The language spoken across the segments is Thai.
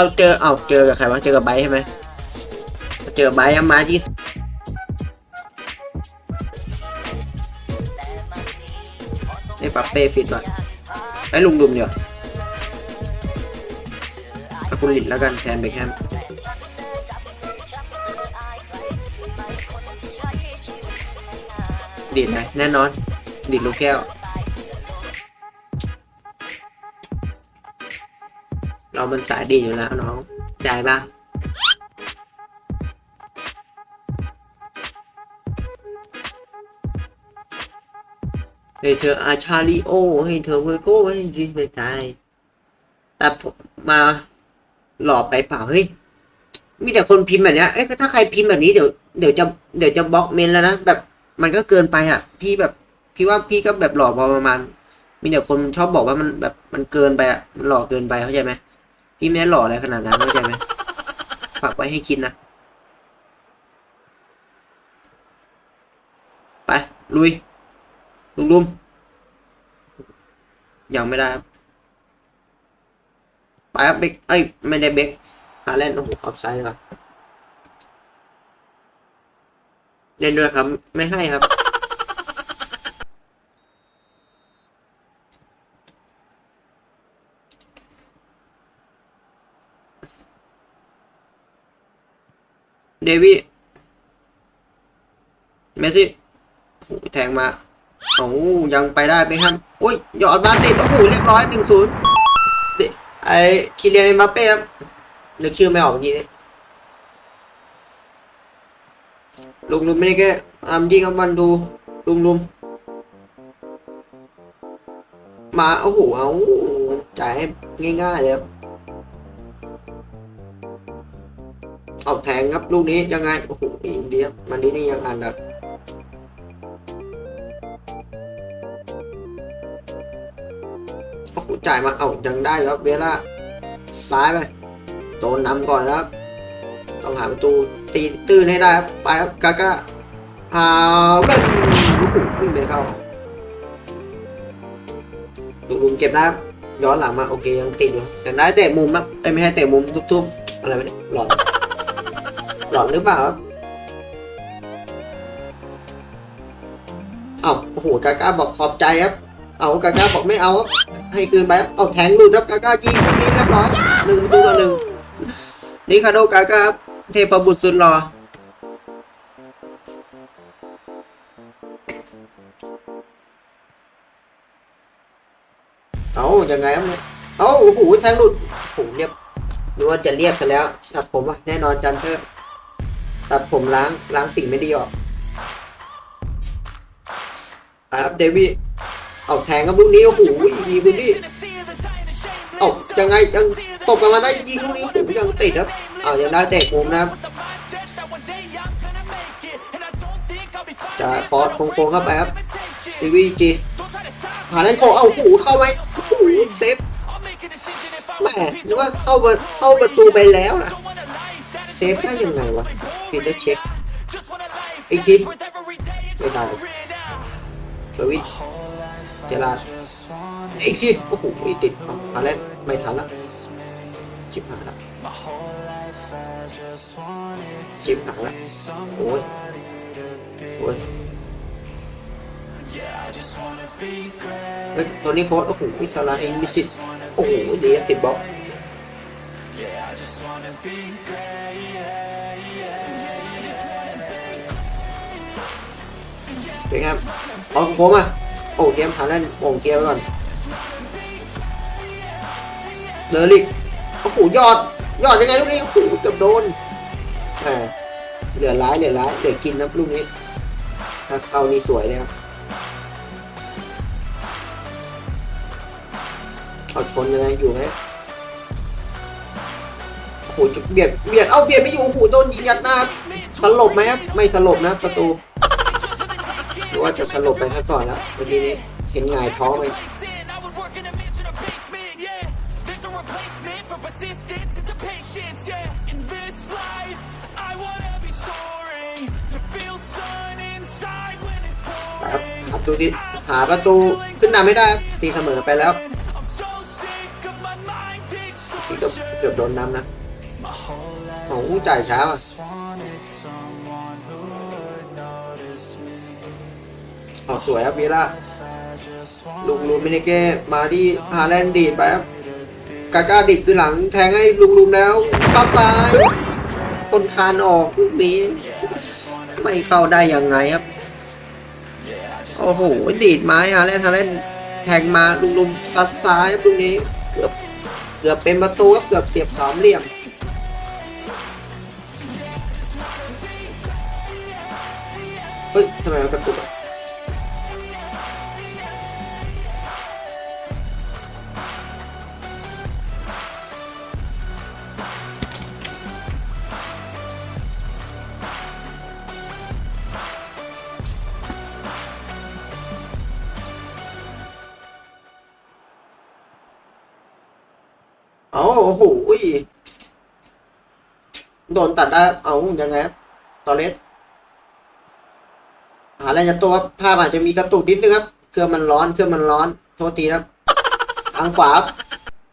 เราเจอเอาเจอกับใครวะเจอกับไบใช่ไหมเจอไบมาที่ไอ้ปัปเป้ฟิตว่ะไอ้ลุงดุมเดี๋ยวเอาคุณหลินแล้วกันแทนเบคแฮมดีดไหมแน่นอน ดีดลูกแก้ว เรามันสายดีอยู่แล้วน้องได้ปะให้เธออาชาลิโอ ให้เธอเวอร์โก้ให้จริงไปตายแต่มาหลอกไปเปล่าเฮ้ยมีแต่คนพิมพ์แบบนี้เอ้ยถ้าใครพิมพ์แบบนี้เดี๋ยวเดี๋ยวจะเดี๋ยวจะบล็อกเมนแล้วนะแบบมันก็เกินไปอะ พี่แบบ พี่ว่าพี่ก็แบบหลอกพอประมาณ มีแต่คนชอบบอกว่ามันแบบมันเกินไปอะมันหลอกเกินไปเข้าใจไหม พี่ไม่หล่ออะไรขนาดนั้นเข้าใจไหมฝากไว้ให้คิดนะไปลุยลุมลุมยังไม่ได้ครับไปครับเบกเอ้ยไม่ได้เบกหาเล่นโอ้โหออฟไซด์ครับเล่นด้วยครับ ไม่ให้ครับ เดวิเมสซี่โอ้โหแทงมาโอ้ยังไปได้ไหมครับอุ้ยหยอดมาติดโอ้โหเรียบร้อยหนึ่งศูนย์ไอคิเลียนเอ็มบัปเป้ครับนึกชื่อไม่ออกเมื่อกี้ลุงลุมไม่ได้แค่อามยิงกับบันดูลุงลุมมาโอ้โหเอาจ่ายให้ง่ายๆเลยครับ เอาแทงครับลูกนี้ยังไงโอ้โหอินเดียมันนี้นี่ยังอ่านแบบโอ้โหจ่ายมาเอายังได้ครับเวลาซ้ายไปโดนนำก่อนครับ ต้องหาประตูตีตื้นให้ได้ครับไปครับกาก้าฮาเล่นโอ้โหวิ่งไปเข้าลุงเก็บนะครับย้อนหลังมาโอเคยังติดอยู่ยังได้เตะมุมครับเอ้ยไม่ให้เตะมุมทุบๆอะไรไม่ได้หลอด หลอนหรือเปล่าเอาโอ้โหกาก้าบอกขอบใจครับ เอากาก้าบอกไม่เอาครับให้คืนไปครับเอาแทงลุดครับกาก้ายิงนี้เรียบร้อยหนึ่งประตูต่อหนึ่งนี่คาโดกาก้าเทพบุตรสุดหล่อเอายังไงครับเอาโอ้โหแทงหลุดโอ้โหเรียบนึกว่าจะเรียบซะแล้วตัดผมอะแน่นอนจันเตอร์ ตัดผมล้างล้างสิ่งไม่ดีออกไปครับเดวี่เอาแทงครับลูกนี้โอ้โหมีพื้นที่เอายังไงยังตบกันมาได้ยิงลูกนี้โอ้โหยังติดครับเอายังได้เตะมุมนะครับจะคอร์สโค้งๆเข้าไปครับซีวีจีหาเล่นโคเอาโอ้โหเข้าไหมโอ้โหเซฟแม่นึกว่าเข้าเข้าประตูไปแล้วนะเซฟได้ยังไงวะ พีเตอร์เช็คอีกทีไม่ได้เซอร์วิสเจลาดอีกทีโอ้โหไม่ติดเอาตอนแรกไม่ทันละจิบหายละจิบหายละโอ้ยโอ้ยเฮ้ยตัวนี้โค้ดโอ้โหมิสลาเองมิสิตโอ้โหดีอะติดบล็อก เป็นไงครับเอาโค้งมาโอ้เกมผ่านแล้วโอ่งเกียร์ไว้ก่อนเดอริกโอ้โหยอดยอดยังไงลูกนี้โอ้โหเกือบโดนแหมเหลือร้ายเหลือร้ายเหลือกินนะลูกนี้ถ้าเข้านี่สวยเลยครับเอาชนยังไงอยู่ไหมโอ้โหจุดเบียดเบียดเอ้าเบียดไม่อยู่โอ้โหโดนยิงยัดหน้าครับสลบไหมครับไม่สลบนะประตู หรือว่าจะสลบไปซะก่อนแล้วเมื่อกี้นี้เห็นหงายท้องไปครับหาประตูที่หาประตูขึ้นนำไม่ได้ตีเสมอไปแล้วที่เกือบโดนนำนะโอ้จ่ายช้าอะ ออกสวยครับวีล่าลุงลูมินิเก้มาที่ฮาแลนด์ดีดไปครับกาก้าดิดคือหลังแทงให้ลุงลุมแล้วเข้าซ้ายคนคานออกลูกนี้ ไม่เข้าได้ยังไงครับ โอ้โห ดีดไม้ฮาแลนฮาแลนแทงมาลุงลุมซัดซ้ายครับลูกนี้ เกือบเกือบเป็นประตูครับเกือบเสียบสามเหลี่ยมเฮ้ยทำไมมันกระตุกอะ โอ้โหอุ้ยโดนตัดได้เอายังไงครับตอเลสหาอะไรจะตัวภาพอาจจะมีกระตุกนิดนึงครับ เครื่องมันร้อน เครื่องมันร้อน โทษทีครับทางขวา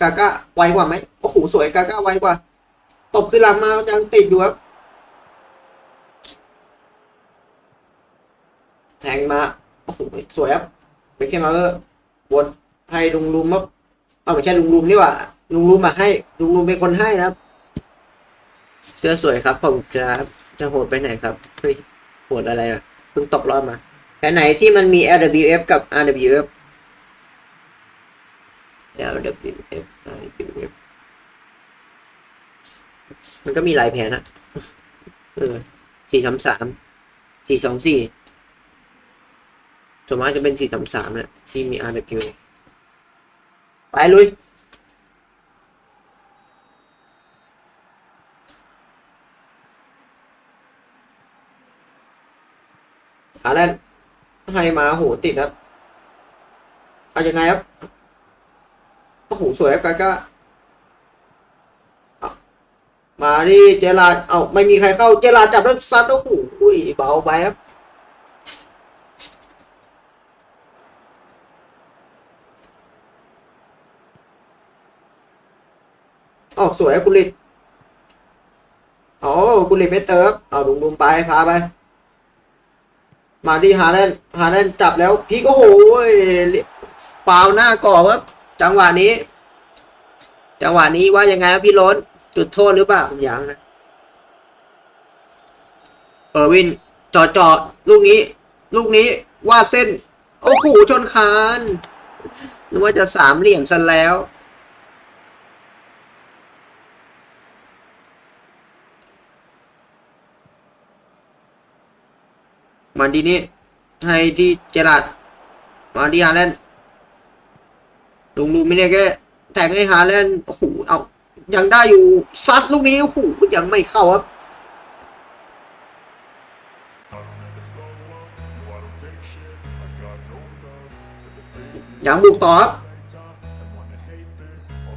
กาก้าไวกว่าไหมโอ้โหสวยกาก้าไวกว่า ตบขึ้นลังมายังติดอยู่ครับ แทงมา โอ้โหสวยครับไปแค่มาเออวนให้ลุงลุมครับเอาไม่ใช่ลุงลุมนี่ว่า ลุงลุมมาให้ ลุงลุมเป็นคนให้นะครับ เสื้อสวยครับผมจะจะโหดไปไหนครับเฮ้ยโหดอะไรอะเพิ่งตกรอบมาแผนไหนที่มันมี LWF กับ RWF LWF RWF มันก็มีหลายแผนอะเออสี่สามสามสี่สองสี่ส่วนมากจะเป็นสี่สามสามเนี่ยที่มี RWF ไปลุย หาแลนด์ ให้มาโหติดครับเอายังไงครับโอ้โหสวยครับกาก้ามาที่เจลาเอาไม่มีใครเข้า เจลาจับแล้วซัดโอ้โหเบาไปครับออกสวยครับกุลิตโอ้กุลิตไม่เติมเอาลุงลุงไปพาไป มาที่ฮาแลนฮาแลนจับแล้วพีกโอ้โหฟาวหน้ากรอบครับจังหวะนี้ จังหวะนี้ว่ายังไงครับพี่ล้นจุดโทษหรือเปล่าอย่างนะเออร์วินจอดจอดลูกนี้ ลูกนี้วาดเส้น โอ้โหชนคานนึกว่าจะสามเหลี่ยมซะแล้ว มาดีนี้ให้ที่เจรัดมาดีฮาแลนด์ลุงลูมิเน่แกแทงให้ฮาแลนด์โอ้โหเอายังได้อยู่ซัดลูกนี้โอ้โหยังไม่เข้าครับยังบุกต่อครับ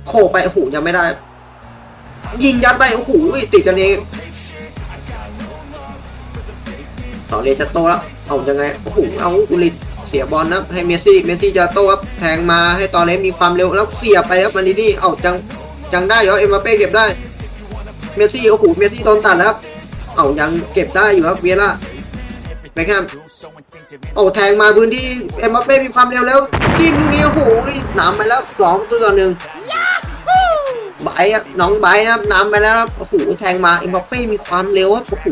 โขกไปโอ้โหยังไม่ได้ ยิงยัดไปโอ้โหติดกันเอง ต่อเรจะโตแล้วเอายังไงโอ้โหเอาอุลิตเสียบอลนะให้เมสซี่เมสซี่จะโตครับแทงมาให้ตอเลมีความเร็วแล้วเสียไปครับมันนี่เอาจังจังได้เหรอเอ็มบัปเป้เก็บได้เมสซี่โอ้โหเมสซี่โดนตัดแล้วครับเอายังเก็บได้อยู่ครับเวียร่าไปแคมโอ้แทงมาพื้นที่เอ็มบัปเป้มีความเร็วแล้วจิ้มลูกนี้โอ้โหหนำไปแล้วสองตัวต่อหนึ่ง ไบร์ทครับน้องไบร์ทนะครับนำไปแล้วครับโอ้โหแทงมาเอ็มบัปเป้มีความเร็วครับโอ้โห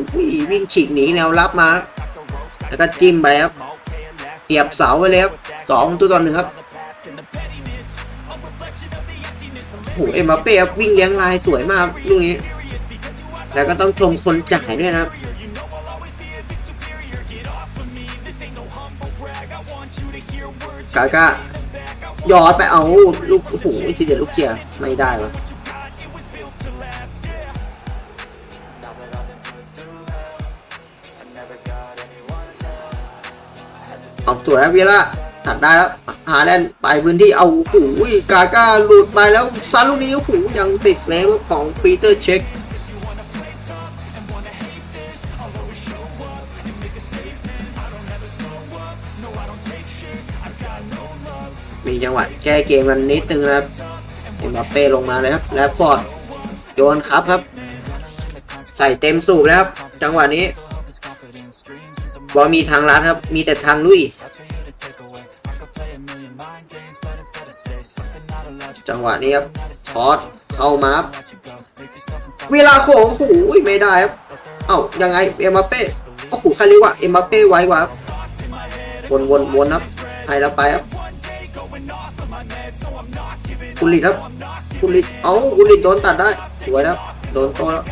วิ่งฉีกหนีแนวรับมา แล้วก็จิ้มไปครับเสียบเสาไปเลยครับสองตัวต่อหนึ่งครับโอ้โหเอ็มบัปเป้ครับวิ่งเลี้ยงลายสวยมากลูกนี้ แล้วก็ต้องชมคนจ่ายด้วยนะครับกาก้ายอดไปเอาลูกโอ้โหทีเดียวลูกเขียร์ไม่ได้วะ อาสวยครับเวียร่าตัดได้แล้วหาแลนด์ไปพื้นที่เอาโอ้กาก้าหลุดไปแล้วซาลูนี้โอ้ยังติดเซฟของปีเตอร์เช็คมีจังหวะแก้เกมกันนิดนึงนะครับเอ็มบัปเป้ลงมาเลยครับแล้วฟอร์ดโยนครับครับ ใส่เต็มสูบแล้วครับ จังหวะนี้บอลมีทางลัดครับ มีแต่ทางลุย จังหวะนี้ครับคอสเข้ามาครับเวลาโขโอ้โหไม่ได้ครับเอ้ายังไงเอ็มบัปเป้โอ้โหใครเรียกว่าเอ็มบัปเป้ไวกว่าวนวนวนครับไทยแล้วไปครับกุลิตครับกุลิตเอ้ากุลิตโดนตัดได้สวยครับโดนโตแล้ว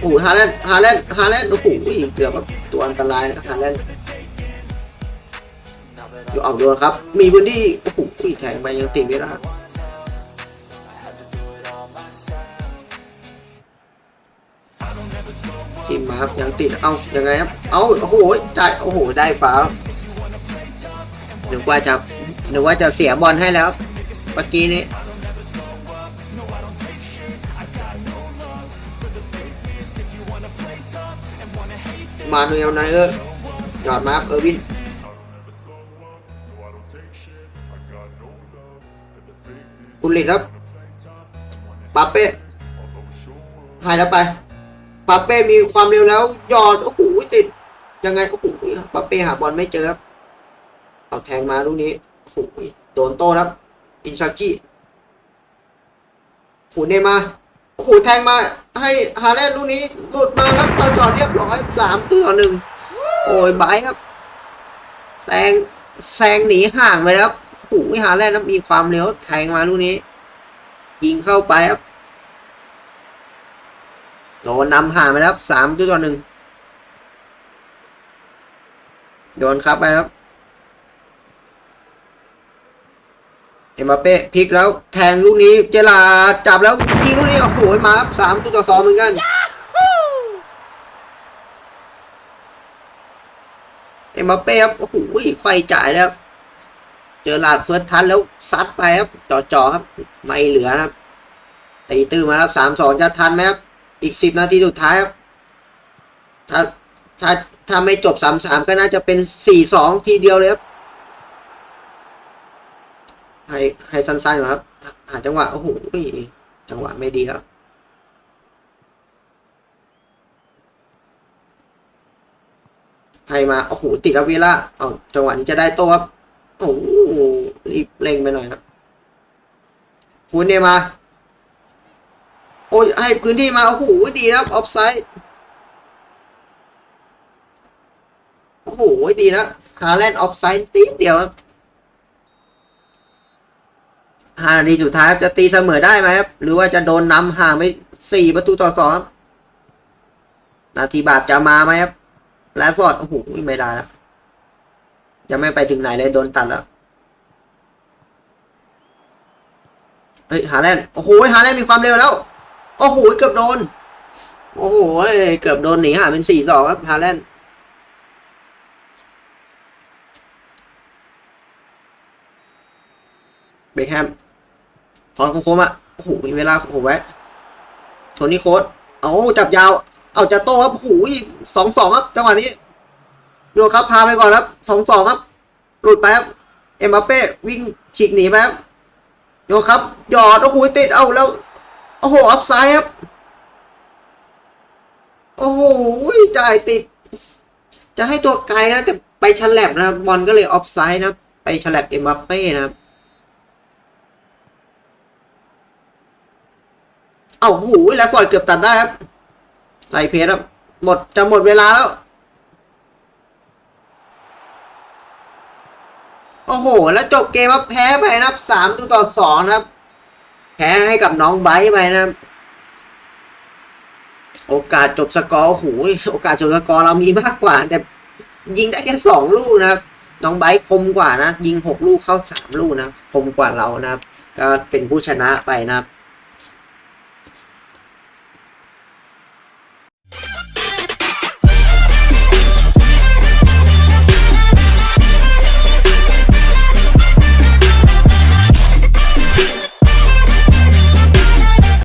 โอ้โหฮาแลนฮาแลนฮาแลนโอ้โหเกือบครับตัวอันตรายนะฮาแลน อยู่เอาโดนครับ มีพื้นที่โอ้โหแทงไปยังติดเวลาทีมมาครับยังติด เอ้ายังไงครับ เอ้าโอ้โหจ่ายโอ้โห ได้ฟ้าวนึกว่าจะนึกว่าจะเสียบอลให้แล้วเมื่อกี้นี้มาเนลไนเออร์ยอดมาครับเออร์วิน กุลิตครับปาเป้หายแล้วไปปาเป้มีความเร็วแล้วยอดโอ้โหติด ยังไงโอ้โหปาเป้หาบอลไม่เจอครับเอาแทงมาลูกนี้โอ้โหโดนโต้ครับ อินชากิโหเนมาโอ้โหแทงมาให้ฮาแลนด์ลูกนี้หลุดมาแล้วต่อจอดเรียบร้อยสามตัวหนึ่งโอ้ยบายครับแซงแซงหนีห่างไปแล้วครับ โอ้โหาแลนด์นะมีความเร็วแทงมาลูกนี้ ยิงเข้าไปครับโดนนำห่างไปแล้วสามตัวต่อหนึ่งโดนครับไปครับ เอ็มบัปเป้พลิกแล้วแทงลูกนี้เจลาจับแล้วยิงลูกนี้โอ้โหมาครับสามตัวต่อสองเหมือนกันเอ็มบัปเป้ครับโอ้โหไฟจ่ายแล้ว เจอหลาดเฟิร์สทันแล้วซัดไปครับจ่อๆครับไม่เหลือครับตีตื้อมาครับสามสองจะทันไหมครับอีกสิบนาทีสุดท้ายครับถ้าถ้าถ้าไม่จบสามสามก็น่าจะเป็นสี่สองทีเดียวเลยครับให้ให้สั้นๆก่อนครับ หาจังหวะโอ้โหจังหวะไม่ดีแล้วให้มาโอ้โหติดแล้วเวลาเอาจังหวะนี้จะได้โต้ครับ โอ้โหรีบเร่งไปหน่อยครับคุณเนี่ยมา โอ้ยให้พื้นที่มาโอ้โหดีนะครับออฟไซด์โอ้โหดีนะฮาแลนด์ออฟไซด์ตีเดียวครับห้านาทีสุดท้ายจะตีเสมอได้ไหมครับ หรือว่าจะโดนนำห่างไปสี่ประตูต่อสองครับ นาทีบาปจะมาไหมครับแลฟอร์ดโอ้โหไม่ได้แล้ว จะไม่ไปถึงไหนเลยโดนตัดแล้วเฮ้ยฮาแลนด์โอ้โหฮาแลนด์มีความเร็วแล้ว โอ้โหเกือบโดน โอ้โหเกือบโดนหนีห่างเป็นสี่สองครับฮาแลนด์เบคแฮมขอนคมๆอะโอ้โหมีเวลาโอ้โหไว้โทนี่โค้ดเอาจับยาว เอาจะโต้ครับโอ้โหสองสองครับจังหวะนี้ โยครับพาไปก่อนครับสองสองครับ หลุดไปครับ เอ็มบัปเป้วิ่งฉีกหนีไปครับโยครับหยอดโอ้โหติดเอาแล้วโอ้โหออฟไซด์ครับ โอ้โหจ่ายติด จะให้ตัวไกลนะแต่ไปฉลับนะบอลก็เลยออฟไซด์นะไปฉลับเอ็มบัปเป้นะครับเอ้าหูแล้วฟอร์ดเกือบตัดได้ครับไล่เพจครับหมดจะหมดเวลาแล้ว โอ้โห แล้วจบเกมครับแพ้ไปนะครับสามตัวต่อสองนะครับ แพ้ให้กับน้องไบไปนะครับ โอกาสจบสกอร์โอ้โหโอกาสจบสกอร์เรามีมากกว่า แต่ยิงได้แค่สองลูกนะครับ น้องไบคมกว่านะ ยิงหกลูกเข้าสามลูกนะคมกว่าเรานะครับ ก็เป็นผู้ชนะไปนะครับ